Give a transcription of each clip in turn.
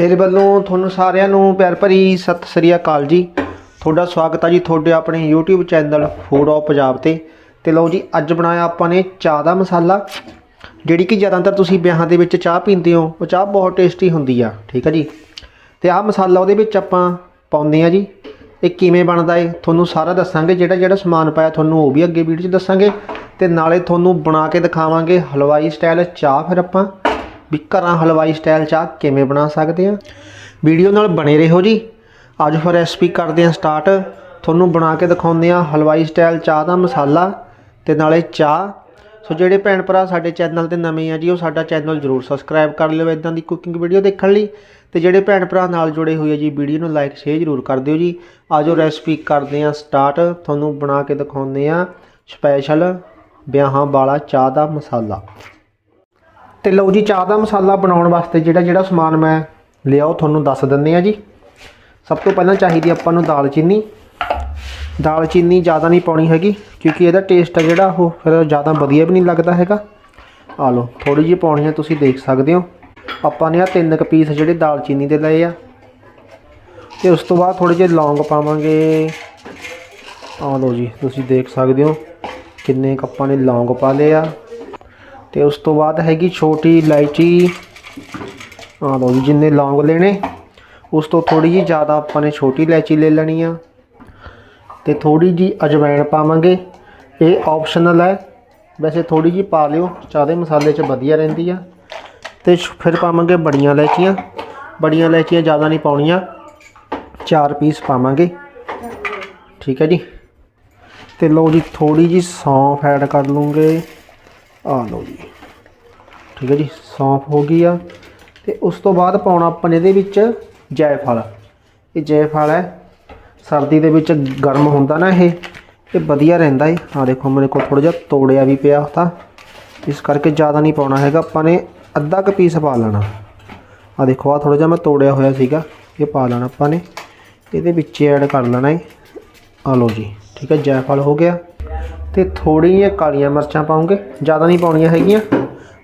ਮੇਰੇ ਵੱਲੋਂ ਤੁਹਾਨੂੰ ਸਾਰਿਆਂ ਨੂੰ ਪਿਆਰ ਭਰੀ ਸਤਿ ਸ੍ਰੀ ਅਕਾਲ ਜੀ। ਤੁਹਾਡਾ ਸਵਾਗਤ ਹੈ ਜੀ ਤੁਹਾਡੇ ਆਪਣੇ YouTube channel food of Punjab ਤੇ। ਤੇ ਲਓ ਜੀ, ਅੱਜ ਬਣਾਇਆ ਆਪਾਂ ਨੇ ਚਾਹ ਦਾ ਮਸਾਲਾ, ਜਿਹੜੀ ਕਿ ਜ਼ਿਆਦਾਤਰ ਤੁਸੀਂ ਵਿਆਹਾਂ ਦੇ ਵਿੱਚ ਚਾਹ ਪੀਂਦੇ ਹੋ, ਉਹ ਚਾਹ ਬਹੁਤ ਟੇਸਟੀ ਹੁੰਦੀ ਆ, ਠੀਕ ਹੈ ਜੀ। ਤੇ ਆਹ ਮਸਾਲਾ ਉਹਦੇ ਵਿੱਚ ਆਪਾਂ ਪਾਉਂਦੇ ਆ ਜੀ। ਇਹ ਕਿਵੇਂ ਬਣਦਾ ਏ, ਤੁਹਾਨੂੰ ਸਾਰਾ ਦੱਸਾਂਗੇ, ਜਿਹੜਾ ਜਿਹੜਾ ਸਮਾਨ ਪਾਇਆ ਤੁਹਾਨੂੰ ਉਹ ਵੀ ਅੱਗੇ ਵੀਡੀਓ 'ਚ ਦੱਸਾਂਗੇ। ਤੇ ਨਾਲੇ ਤੁਹਾਨੂੰ ਬਣਾ ਕੇ ਦਿਖਾਵਾਂਗੇ ਹਲਵਾਈ ਸਟਾਈਲ ਚਾਹ ਫਿਰ ਆਪਾਂ। ਵੀ ਘਰਾਂ ਹਲਵਾਈ ਸਟਾਈਲ ਚਾਹ ਕਿਵੇਂ ਬਣਾ ਸਕਦੇ ਆ? ਵੀਡੀਓ ਨਾਲ ਬਣੇ ਰਹੋ ਜੀ। ਅੱਜ ਫਿਰ ਰੈਸਪੀ ਕਰਦੇ ਆ ਸਟਾਰਟ ਤੁਹਾਨੂੰ ਬਣਾ ਕੇ ਦਿਖਾਉਂਦੇ ਆ ਹਲਵਾਈ ਸਟਾਈਲ ਚਾਹ ਦਾ ਮਸਾਲਾ ਤੇ ਨਾਲੇ ਚਾਹ। ਸੋ ਜਿਹੜੇ ਭੈਣ ਭਰਾ ਸਾਡੇ ਚੈਨਲ ਤੇ ਨਵੇਂ ਆ ਜੀ, ਉਹ ਸਾਡਾ ਚੈਨਲ ਜਰੂਰ ਸਬਸਕ੍ਰਾਈਬ ਕਰ ਲਿਓ ਇਦਾਂ ਦੀ ਕੁਕਿੰਗ ਵੀਡੀਓ ਦੇਖਣ ਲਈ। ਤੇ ਜਿਹੜੇ ਭੈਣ ਭਰਾ ਨਾਲ ਜੁੜੇ ਹੋਏ ਆ ਜੀ, ਵੀਡੀਓ ਨੂੰ ਲਾਈਕ ਸ਼ੇਅਰ ਜਰੂਰ ਕਰ ਦਿਓ ਜੀ। ਆਜੋ ਰੈਸਪੀ ਕਰਦੇ ਆ ਸਟਾਰਟ ਤੁਹਾਨੂੰ ਬਣਾ ਕੇ ਦਿਖਾਉਂਦੇ ਆ ਸਪੈਸ਼ਲ ਵਿਆਹਾਂ ਵਾਲਾ ਚਾਹ ਦਾ ਮਸਾਲਾ। ਤੇ ਲਓ ਜੀ, ਚਾਹ ਦਾ ਮਸਾਲਾ ਬਣਾਉਣ ਵਾਸਤੇ ਜਿਹੜਾ ਜਿਹੜਾ ਸਮਾਨ ਮੈਂ ਲਿਆ, ਉਹ ਤੁਹਾਨੂੰ ਦੱਸ ਦਿੰਦੇ ਆ ਜੀ। ਸਭ ਤੋਂ ਪਹਿਲਾਂ ਚਾਹੀਦੀ ਆਪਾਂ ਨੂੰ ਦਾਲਚੀਨੀ ਦਾਲਚੀਨੀ ਜ਼ਿਆਦਾ ਨਹੀਂ ਪਾਉਣੀ ਹੈਗੀ, ਕਿਉਂਕਿ ਇਹਦਾ ਟੇਸਟ ਆ ਜਿਹੜਾ, ਉਹ ਫਿਰ ਜ਼ਿਆਦਾ ਵਧੀਆ ਵੀ ਨਹੀਂ ਲੱਗਦਾ ਹੈਗਾ। ਆ ਲਓ ਥੋੜੀ ਜਿਹੀ ਪਾਉਣੀ ਆ, ਤੁਸੀਂ ਦੇਖ ਸਕਦੇ ਹੋ। ਆਪਾਂ ਨੇ ਆ ਤਿੰਨ ਕੁ ਪੀਸ ਜਿਹੜੇ ਦਾਲਚੀਨੀ ਦੇ ਲਏ ਆ। ਤੇ ਉਸ ਤੋਂ ਬਾਅਦ ਥੋੜੇ ਜਿਹੇ ਲੌਂਗ ਪਾਵਾਂਗੇ। ਆ ਲਓ ਜੀ, ਤੁਸੀਂ ਦੇਖ ਸਕਦੇ ਹੋ ਕਿੰਨੇ ਕੁ ਆਪਾਂ ਨੇ ਲੌਂਗ ਪਾ ਲਏ ਆ। ਤੇ ਉਸ ਤੋਂ ਬਾਅਦ ਹੈਗੀ ਛੋਟੀ ਇਲਾਇਚੀ। ਆ ਲਓ ਜੀ, ਜਿੰਨੇ ਲੌਂਗ ਲੈਣੇ। ਉਸ ਤੋਂ ਥੋੜੀ ਜਿਹੀ ਜ਼ਿਆਦਾ ਆਪਾਂ ਨੇ ਛੋਟੀ ਇਲਾਇਚੀ ਲੈ ਲੈਣੀ ਆ। ਤੇ ਥੋੜੀ ਜੀ ਅਜਵਾਇਣ ਪਾਵਾਂਗੇ। ਇਹ ਆਪਸ਼ਨਲ ਹੈ। ਵੈਸੇ ਥੋੜੀ ਜੀ ਪਾ ਲਿਓ ਚਾਹ ਦੇ ਮਸਾਲੇ 'ਚ ਵਧੀਆ ਰਹਿੰਦੀ ਆ। ਤੇ ਫਿਰ ਪਾਵਾਂਗੇ ਬੜੀਆਂ ਇਲਾਇਚੀਆਂ। ਬੜੀਆਂ ਇਲਾਇਚੀਆਂ ਜ਼ਿਆਦਾ ਨਹੀਂ ਪਾਉਣੀਆਂ। ਚਾਰ ਪੀਸ ਪਾਵਾਂਗੇ। ਠੀਕ ਹੈ ਜੀ। ਤੇ ਲਓ ਜੀ ਥੋੜੀ ਜੀ ਸੌਂਫ ਐਡ ਕਰ ਲੂੰਗੇ। ਆ ਲਓ ਜੀ। ਠੀਕ ਹੈ ਜੀ, ਸੌਂਫ ਹੋ ਗਈ ਆ ਤੇ ਉਸ ਤੋਂ ਬਾਅਦ ਪਾਉਣਾ ਆਪਾਂ ਨੇ ਇਹਦੇ ਵਿੱਚ ਜੈਫਲ ਇਹ ਜੈਫਲ ਹੈ, ਸਰਦੀ ਦੇ ਵਿੱਚ ਗਰਮ ਹੁੰਦਾ ਨਾ ਇਹ ਇਹ ਵਧੀਆ ਰਹਿੰਦਾ ਏ। ਆ ਦੇਖੋ, ਮੇਰੇ ਕੋਲ ਥੋੜਾ ਜਿਹਾ ਤੋੜਿਆ ਵੀ ਪਿਆ ਤਾਂ ਇਸ ਕਰਕੇ ਜ਼ਿਆਦਾ ਨਹੀਂ ਪਾਉਣਾ ਹੈਗਾ, ਆਪਾਂ ਨੇ ਅੱਧਾ ਕੁ ਪੀਸ ਪਾ ਲੈਣਾ। ਆ ਦੇਖੋ ਆ ਥੋੜਾ ਜਿਹਾ ਮੈਂ ਤੋੜਿਆ ਹੋਇਆ ਸੀਗਾ, ਇਹ ਪਾ ਲੈਣਾ ਆਪਾਂ ਨੇ। ਇਹਦੇ ਵਿੱਚ ਐਡ ਕਰ ਲੈਣਾ ਏ। ਆ ਲਓ ਜੀ, ਠੀਕ ਹੈ ਜੈਫਲ ਹੋ ਗਿਆ। ਤੇ ਥੋੜ੍ਹੀਆਂ ਜਿਹੀਆਂ ਕਾਲੀਆਂ ਮਿਰਚਾਂ ਪਾਉਂਗੇ। ਜ਼ਿਆਦਾ ਨਹੀਂ ਪਾਉਣੀਆਂ ਹੈਗੀਆਂ।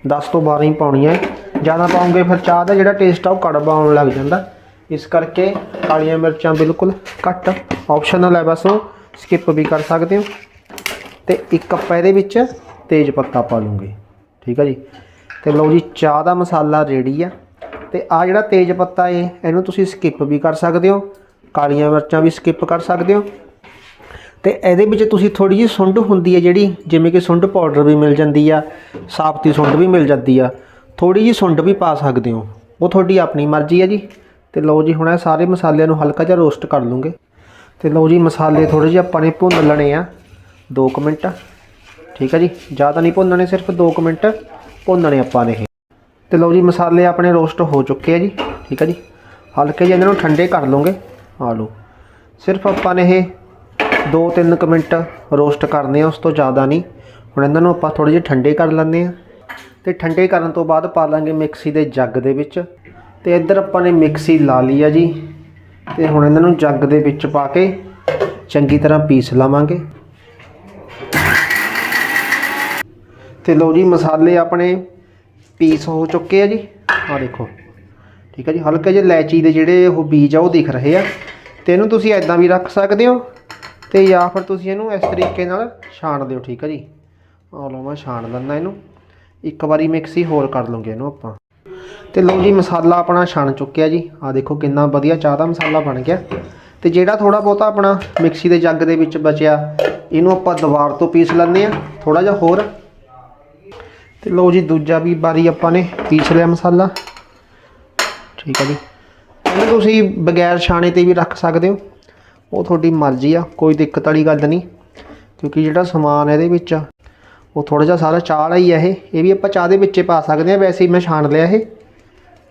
10 ਤੋਂ 12 ਹੀ ਪਾਉਣੀਆਂ ਜ਼ਿਆਦਾ ਪਾਉਂਗੇ ਫਿਰ ਚਾਹ ਦਾ ਜਿਹੜਾ ਟੇਸਟ ਆ ਉਹ ਕੜਵਾ ਆਉਣ ਲੱਗ ਜਾਂਦਾ। ਇਸ ਕਰਕੇ ਕਾਲੀਆਂ ਮਿਰਚਾਂ ਬਿਲਕੁਲ ਘੱਟ ਆਪਸ਼ਨਲ ਹੈ ਬਸ ਉਹ। ਸਕਿਪ ਵੀ ਕਰ ਸਕਦੇ ਹੋ। ਤੇ ਇੱਕ ਕੱਪ ਇਹਦੇ ਵਿੱਚ ਤੇਜ ਪੱਤਾ ਪਾ ਲੂੰਗੇ। ਠੀਕ ਹੈ ਜੀ। ਤੇ ਲਓ ਜੀ, ਚਾਹ ਦਾ ਮਸਾਲਾ ਰੈਡੀ ਆ। ਤੇ ਆ ਜਿਹੜਾ ਤੇਜ ਪੱਤਾ ਏ, ਇਹਨੂੰ ਤੁਸੀਂ ਸਕਿਪ ਵੀ ਕਰ ਸਕਦੇ ਹੋ। ਕਾਲੀਆਂ ਮਿਰਚਾਂ ਵੀ ਸਕਿਪ ਕਰ ਸਕਦੇ ਹੋ। ਤੇ ਇਹਦੇ ਵਿੱਚ ਤੁਸੀਂ ਥੋੜੀ ਜਿਹੀ ਸੁੰਡ ਹੁੰਦੀ ਹੈ ਜਿਹੜੀ, ਜਿਵੇਂ ਕਿ ਸੁੰਡ ਪਾਊਡਰ ਵੀ ਮਿਲ ਜਾਂਦੀ ਆ, ਸਾਬਤੀ ਸੁੰਡ ਵੀ ਮਿਲ ਜਾਂਦੀ ਆ ਥੋੜੀ ਜਿਹੀ ਸੁੰਡ ਵੀ ਪਾ ਸਕਦੇ ਹੋ। ਉਹ ਤੁਹਾਡੀ ਆਪਣੀ ਮਰਜ਼ੀ ਹੈ ਜੀ। ਤੇ ਲਓ ਜੀ, ਹੁਣ ਇਹ ਸਾਰੇ ਮਸਾਲਿਆਂ ਨੂੰ ਹਲਕਾ ਜਿਹਾ ਰੋਸਟ ਕਰ ਲੂੰਗੇ। ਤੇ ਲਓ ਜੀ, ਮਸਾਲੇ ਥੋੜੇ ਜਿਹੇ ਆਪਾਂ ਨੇ ਭੁੰਨ ਲੈਣੇ ਆ। 2 ਮਿੰਟ। ਠੀਕ ਹੈ ਜੀ? ਜ਼ਿਆਦਾ ਨਹੀਂ ਭੁੰਨਣੇ, ਸਿਰਫ 2 ਮਿੰਟ ਭੁੰਨਣੇ ਆਪਾਂ ਨੇ ਇਹ। ਤੇ ਲਓ ਜੀ, ਮਸਾਲੇ ਆਪਣੇ ਰੋਸਟ ਹੋ ਚੁੱਕੇ ਆ ਜੀ। ਠੀਕ ਹੈ ਜੀ? ਹਲਕੇ ਜਿਹੇ ਇਹਨਾਂ ਨੂੰ ਠੰਡੇ ਕਰ ਲਵਾਂਗੇ ਆ ਲਓ। ਸਿਰਫ ਆਪਾਂ ਨੇ ਇਹ 2-3 ਮਿੰਟ ਰੋਸਟ ਕਰਨੇ ਆ, ਉਸ ਤੋਂ ਜ਼ਿਆਦਾ ਨਹੀਂ। ਹੁਣ ਇਹਨਾਂ ਨੂੰ ਆਪਾਂ ਥੋੜੇ ਜਿਹੇ ਠੰਡੇ ਕਰ ਲੈਂਦੇ ਆ। ਤੇ ਠੰਡੇ ਕਰਨ ਤੋਂ ਬਾਅਦ ਪਾ ਲਾਂਗੇ ਮਿਕਸੀ ਦੇ ਜੱਗ ਦੇ ਵਿੱਚ। ਤੇ ਇੱਧਰ ਆਪਾਂ ਨੇ ਮਿਕਸੀ ਲਾ ਲਈ ਆ ਜੀ। ਤੇ ਹੁਣ ਇਹਨਾਂ ਨੂੰ ਜੱਗ ਦੇ ਵਿੱਚ ਪਾ ਕੇ ਚੰਗੀ ਤਰ੍ਹਾਂ ਪੀਸ ਲਵਾਂਗੇ। ਤੇ ਲਓ ਜੀ ਮਸਾਲੇ ਆਪਣੇ ਪੀਸ ਹੋ ਚੁੱਕੇ ਆ ਜੀ। ਆ ਦੇਖੋ। ਠੀਕ ਹੈ ਜੀ, ਹਲਕੇ ਜਿਹੇ ਇਲਾਇਚੀ ਦੇ ਜਿਹੜੇ ਉਹ ਬੀਜ ਆ, ਉਹ ਦਿਖ ਰਹੇ ਆ। ਤੇ ਇਹਨੂੰ ਤੁਸੀਂ ਐਦਾਂ ਵੀ ਰੱਖ ਸਕਦੇ ਹੋ। ਤੇ ਜਾਂ ਫਿਰ ਤੁਸੀਂ ਇਹਨੂੰ ਇਸ ਤਰੀਕੇ ਨਾਲ ਛਾਣ ਦਿਓ, ਠੀਕ ਹੈ ਜੀ? ਆ ਲਓ ਮੈਂ ਛਾਣ ਲੈਂਦਾ ਇਹਨੂੰ। ਇੱਕ ਵਾਰੀ ਮਿਕਸੀ ਹੋਰ ਕਰ ਲਵਾਂਗੇ ਇਹਨੂੰ ਆਪਾਂ। ਤੇ ਲਓ ਜੀ, ਮਸਾਲਾ ਆਪਣਾ ਛਣ ਚੁੱਕਿਆ ਜੀ। ਆ ਦੇਖੋ ਕਿੰਨਾ ਵਧੀਆ ਚਾਹ ਦਾ ਮਸਾਲਾ ਬਣ ਗਿਆ। ਤੇ ਜਿਹੜਾ ਥੋੜਾ ਬਹੁਤਾ ਆਪਣਾ ਮਿਕਸੀ ਦੇ ਜੱਗ ਦੇ ਵਿੱਚ ਬਚਿਆ, ਇਹਨੂੰ ਆਪਾਂ ਦੁਬਾਰ ਤੋਂ ਪੀਸ ਲੈਂਦੇ ਆ ਥੋੜਾ ਜਿਹਾ ਹੋਰ। ਤੇ ਲਓ ਜੀ, ਦੂਜਾ ਵੀ ਵਾਰੀ ਆਪਾਂ ਨੇ ਪੀਸ ਲਿਆ ਮਸਾਲਾ। ਠੀਕ ਹੈ ਜੀ। ਇਹਨੂੰ ਤੁਸੀਂ ਬਗੈਰ ਛਾਣੇ ਤੇ ਵੀ ਰੱਖ ਸਕਦੇ ਹੋ। ਉਹ ਤੁਹਾਡੀ ਮਰਜ਼ੀ ਆ, ਕੋਈ ਦਿੱਕਤ ਵਾਲੀ ਗੱਲ ਨਹੀਂ। ਕਿਉਂਕਿ ਜਿਹੜਾ ਸਮਾਨ ਇਹਦੇ ਵਿੱਚ ਆ, ਉਹ ਥੋੜਾ ਜਿਹਾ ਸਾਰਾ ਚਾਹ ਵਾਲਾ ਹੀ ਆ ਇਹ। ਇਹ ਵੀ ਆਪਾਂ ਚਾਹ ਦੇ ਵਿੱਚੇ ਪਾ ਸਕਦੇ ਆ ਵੈਸੇ ਹੀ ਮੈਂ ਛਾਣ ਲਿਆ ਇਹ।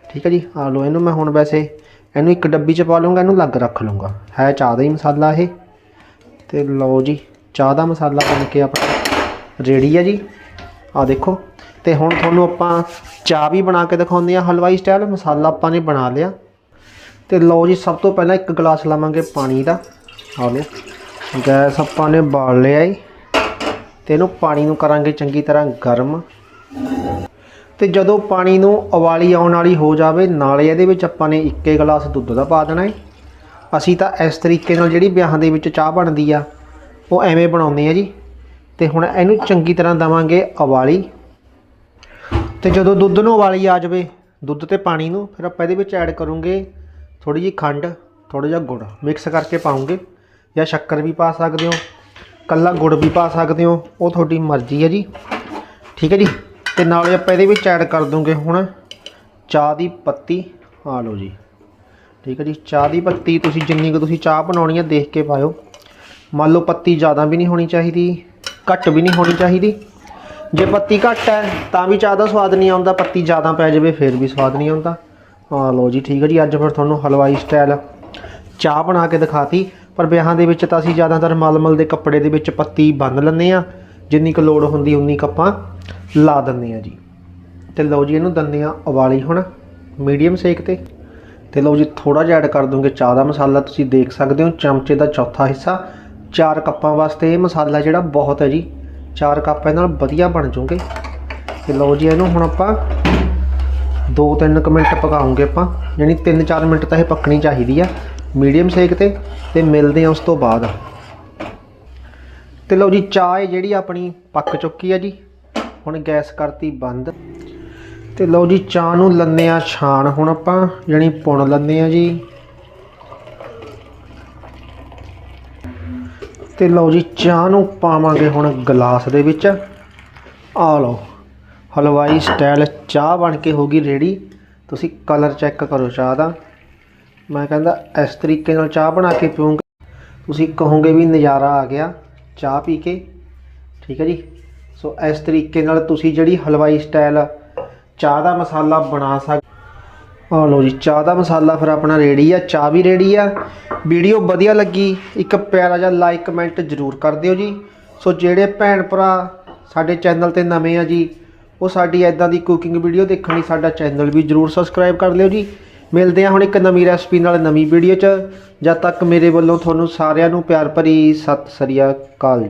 ਠੀਕ ਹੈ ਜੀ, ਆ ਲਓ ਇਹਨੂੰ ਮੈਂ ਹੁਣ ਵੈਸੇ ਇਹਨੂੰ ਇੱਕ ਡੱਬੀ 'ਚ ਪਾ ਲਵਾਂਗਾ ਇਹਨੂੰ ਲੱਗ ਰੱਖ ਲਵਾਂਗਾ ਹੈ ਚਾਹ ਦਾ ਹੀ ਮਸਾਲਾ ਇਹ। ਤੇ ਲਓ ਜੀ, ਚਾਹ ਦਾ ਮਸਾਲਾ ਬਣ ਕੇ ਆਪਣਾ ਰੈਡੀ ਆ ਜੀ। ਆ ਦੇਖੋ, ਤੇ ਹੁਣ ਤੁਹਾਨੂੰ ਆਪਾਂ ਚਾਹ ਵੀ ਬਣਾ ਕੇ ਦਿਖਾਉਂਦੇ ਆ ਹਲਵਾਈ ਸਟਾਈਲ ਮਸਾਲਾ ਆਪਾਂ ਨੇ ਬਣਾ ਲਿਆ। ਤੇ ਲਓ ਜੀ, ਸਭ ਤੋਂ ਪਹਿਲਾਂ ਇੱਕ ਗਲਾਸ ਲਾਵਾਂਗੇ ਪਾਣੀ ਦਾ। ਆ ਲਓ, ਗੈਸ ਆਪਾਂ ਨੇ ਬਾਲ ਲਿਆ ਈ ਤੇ ਇਹਨੂੰ ਪਾਣੀ ਨੂੰ ਕਰਾਂਗੇ ਚੰਗੀ ਤਰ੍ਹਾਂ ਗਰਮ। ਤੇ ਜਦੋਂ ਪਾਣੀ ਨੂੰ ਉਬਾਲੀ ਆਉਣ ਵਾਲੀ ਹੋ ਜਾਵੇ, ਨਾਲੇ ਇਹਦੇ ਵਿੱਚ ਆਪਾਂ ਨੇ ਇੱਕੇ ਗਲਾਸ ਦੁੱਧ ਦਾ ਪਾ ਦੇਣਾ ਏ ਅਸੀਂ ਤਾਂ ਇਸ ਤਰੀਕੇ ਨਾਲ ਜਿਹੜੀ ਵਿਆਹਾਂ ਦੇ ਵਿੱਚ ਚਾਹ ਬਣਦੀ ਆ, ਉਹ ਐਵੇਂ ਬਣਾਉਂਦੇ ਆ ਜੀ। ਤੇ ਹੁਣ ਇਹਨੂੰ ਚੰਗੀ ਤਰ੍ਹਾਂ ਦਵਾਂਗੇ ਉਬਾਲੀ। ਤੇ ਜਦੋਂ ਦੁੱਧ ਨੂੰ ਉਬਾਲੀ ਆ ਜਾਵੇ, ਦੁੱਧ ਤੇ ਪਾਣੀ ਨੂੰ, ਫਿਰ ਆਪਾਂ ਇਹਦੇ ਵਿੱਚ ਐਡ ਕਰੂੰਗੇ ਥੋੜੀ ਜਿਹੀ ਖੰਡ ਥੋੜਾ ਜਿਹਾ ਗੁੜ ਮਿਕਸ ਕਰਕੇ ਪਾਉਂਗੇ ਜਾਂ ਸ਼ੱਕਰ ਵੀ ਪਾ ਸਕਦੇ ਹੋ, ਕੱਲਾ ਗੁੜ ਵੀ ਪਾ ਸਕਦੇ ਹੋ, ਉਹ ਤੁਹਾਡੀ ਮਰਜ਼ੀ ਹੈ ਜੀ। ਠੀਕ ਹੈ ਜੀ? ਤੇ ਨਾਲੇ ਆਪਾਂ ਇਹਦੇ ਵਿੱਚ ਐਡ ਕਰ ਦੂੰਗੇ ਹੁਣ ਚਾਹ ਦੀ ਪੱਤੀ। ਆ ਲਓ ਜੀ। ਠੀਕ ਹੈ ਜੀ? ਚਾਹ ਦੀ ਪੱਤੀ ਤੁਸੀਂ ਜਿੰਨੀ ਕੁ ਤੁਸੀਂ ਚਾਹ ਬਣਾਉਣੀ ਹੈ ਦੇਖ ਕੇ ਪਾਇਓ। ਮੰਨ ਲਓ ਪੱਤੀ ਜ਼ਿਆਦਾ ਵੀ ਨਹੀਂ ਹੋਣੀ ਚਾਹੀਦੀ, ਘੱਟ ਵੀ ਨਹੀਂ ਹੋਣੀ ਚਾਹੀਦੀ। ਜੇ ਪੱਤੀ ਘੱਟ ਹੈ ਤਾਂ ਵੀ ਚਾਹ ਦਾ ਸਵਾਦ ਨਹੀਂ ਆਉਂਦਾ, ਪੱਤੀ ਜ਼ਿਆਦਾ ਪੈ ਜਾਵੇ, ਫਿਰ ਵੀ ਸਵਾਦ ਨਹੀਂ ਆਉਂਦਾ। ਆ ਲਓ ਜੀ, ਠੀਕ ਹੈ ਜੀ। ਅੱਜ ਫਿਰ ਤੁਹਾਨੂੰ ਹਲਵਾਈ ਸਟਾਈਲ ਚਾਹ ਬਣਾ ਕੇ ਦਿਖਾਤੀ। ਪਰ ਵਿਆਹਾਂ ਦੇ ਵਿੱਚ ਤਾਂ ਅਸੀਂ ਜ਼ਿਆਦਾਤਰ ਮਲਮਲ ਦੇ ਕੱਪੜੇ ਦੇ ਵਿੱਚ ਪੱਤੀ ਬੰਨ ਲੈਂਦੇ ਆ ਜਿੰਨੀ ਕੁ ਲੋੜ ਹੁੰਦੀ, ਉਨੀ ਕੁ ਆਪਾਂ ਲਾ ਦਿੰਦੇ ਆ ਜੀ। ਤੇ ਲਓ ਜੀ, ਇਹਨੂੰ ਦਿੰਦੇ ਆ ਉਬਾਲੀ ਹੁਣ ਮੀਡੀਅਮ ਸੇਕ ਤੇ। ਤੇ ਲਓ ਜੀ ਥੋੜਾ ਜਿਹਾ ਐਡ ਕਰ ਦੂੰਗੇ ਚਾਹ ਦਾ ਮਸਾਲਾ। ਤੁਸੀਂ ਦੇਖ ਸਕਦੇ ਹੋ, ਚਮਚੇ ਦਾ ਚੌਥਾ ਹਿੱਸਾ। ਚਾਰ ਕੱਪਾਂ ਵਾਸਤੇ ਇਹ ਮਸਾਲਾ ਜਿਹੜਾ ਬਹੁਤ ਹੈ ਜੀ। ਚਾਰ ਕੱਪ ਇਹਦੇ ਨਾਲ ਵਧੀਆ ਬਣ ਜੂਗੇ ਤੇ ਲਓ ਜੀ, ਇਹਨੂੰ ਹੁਣ ਆਪਾਂ 2-3 ਮਿੰਟ ਪਕਾਉਂਗੇ ਆਪਾਂ, ਯਾਨੀ 3-4 ਮਿੰਟ ਤਾਂ ਇਹ ਪੱਕਣੀ ਚਾਹੀਦੀ ਆ ਮੀਡੀਅਮ ਸੇਕ ਤੇ ਤੇ ਮਿਲਦੇ ਆ ਉਸ ਤੋਂ ਬਾਅਦ। ਤੇ ਲਓ ਜੀ, ਚਾਹ ਇਹ ਜਿਹੜੀ ਆਪਣੀ ਪੱਕ ਚੁੱਕੀ ਆ ਜੀ, ਹੁਣ ਗੈਸ ਕਰਤੀ ਬੰਦ। ਤੇ ਲਓ ਜੀ, ਚਾਹ ਨੂੰ ਲੰਨੇ ਆ ਛਾਣ ਹੁਣ ਆਪਾਂ, ਯਾਨੀ ਪੁਣ ਲੰਨੇ ਆ ਜੀ। ਤੇ ਲਓ ਜੀ, ਚਾਹ ਨੂੰ ਪਾਵਾਂਗੇ ਹੁਣ ਗਲਾਸ ਦੇ ਵਿੱਚ। ਆ ਲਓ। ਹਲਵਾਈ ਸਟਾਈਲ ਚਾਹ ਬਣ ਕੇ ਹੋ ਗਈ ਰੈਡੀ ਤੁਸੀਂ ਕਲਰ ਚੈੱਕ ਕਰੋ ਚਾਹ ਦਾ। ਮੈਂ ਕਹਿੰਦਾ ਇਸ ਤਰੀਕੇ ਨਾਲ ਚਾਹ ਬਣਾ ਕੇ ਪੀਉਂਗੇ ਤੁਸੀਂ ਕਹੋਗੇ ਵੀ ਨਜ਼ਾਰਾ ਆ ਗਿਆ ਚਾਹ ਪੀ ਕੇ। ਠੀਕ ਹੈ ਜੀ। ਸੋ ਇਸ ਤਰੀਕੇ ਨਾਲ ਤੁਸੀਂ ਜਿਹੜੀ ਹਲਵਾਈ ਸਟਾਈਲ ਚਾਹ ਦਾ ਮਸਾਲਾ ਬਣਾ ਸਕ ਆ ਲਓ ਜੀ, ਚਾਹ ਦਾ ਮਸਾਲਾ ਫਿਰ ਆਪਣਾ ਰੈਡੀ ਆ, ਚਾਹ ਵੀ ਰੈਡੀ ਆ। ਵੀਡੀਓ ਵਧੀਆ ਲੱਗੀ, ਇੱਕ ਪਿਆਰਾ ਜਿਹਾ ਲਾਈਕ ਕਮੈਂਟ ਜ਼ਰੂਰ ਕਰ ਦਿਓ ਜੀ। ਸੋ ਜਿਹੜੇ ਭੈਣ ਭਰਾ ਸਾਡੇ ਚੈਨਲ ਤੇ ਨਵੇਂ ਆ ਜੀ ਉਹ ਸਾਡੀ ਐਦਾਂ ਦੀ ਕੁਕਿੰਗ ਵੀਡੀਓ ਦੇਖਣ ਲਈ ਸਾਡਾ ਚੈਨਲ ਵੀ ਜ਼ਰੂਰ ਸਬਸਕ੍ਰਾਈਬ ਕਰ ਲਿਓ ਜੀ। ਮਿਲਦੇ ਹਾਂ ਹੁਣ ਇੱਕ ਨਵੀਂ ਰੈਸਪੀ ਨਾਲ ਨਵੀਂ ਵੀਡੀਓ 'ਚ। ਜਦ ਤੱਕ ਮੇਰੇ ਵੱਲੋਂ ਤੁਹਾਨੂੰ ਸਾਰਿਆਂ ਨੂੰ ਪਿਆਰ ਭਰੀ ਸਤਿ ਸ੍ਰੀ ਅਕਾਲ